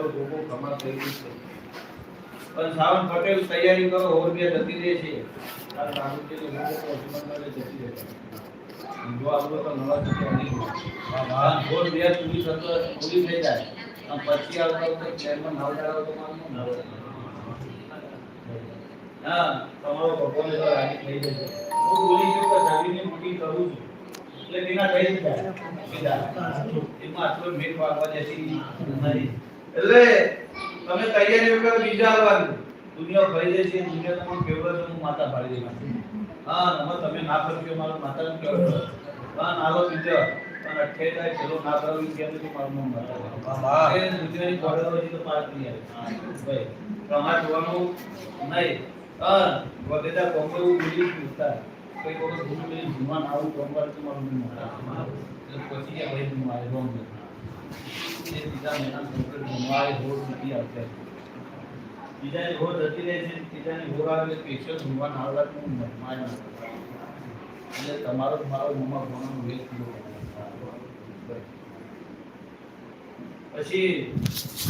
તમારો ધોકો કમા થઈ ગયું છે. પણ સાવન પટેલ તૈયારી કરો, ઓર બે જતી રહે છે. આ રાહુલ લોકો અભિનંદન જતી રહે. છે જો આપણો તો નવા જતી રહી હા ઓર બે પૂરી થતો, પૂરી થઈ જાય. આમ પછી આવતા વખતે ચેરમાં નાવ તો મારું નાવ હા, તમારો ભગવાન તો રાજી થઈ જશે. હું બોલી છું કે જમીનની બુકિંગ કરું છું. એટલે તેના થઈ જાય. એમાં આટલો મેઘ વાગવા જતી નહીં એટલે તમે તૈયારી વગર બીજા આવવાનું. દુનિયા ફરી જાય છે દુનિયા તમને કેવડો છે હું માતા પાડી દઈ હા નમો તમે ના કરજો મારો માતા કેવડો હા નાલો બીજો પણ અઠે થાય ચલો ના કરો કે કે મારું નામ માતા. એ દુનિયાની હોય તો પાસ નહીં આવે. ભાઈ તમાર જોવાનું નહીં. હા વધેતા કોંગો બોલી પૂછતા કોઈ કોઈ ભૂલ મેં જીવન આવું કોંગો તો મારું નામ માતા. પછી કે ભાઈ હું મારે એ બીજાની હોડ જતી રહે છે બીજાની હોડ આવે સ્પેશિયલ જુમાન આવવાનું મારે એટલે તમારો મારો મમ્મા ભણવાનું થયો પછી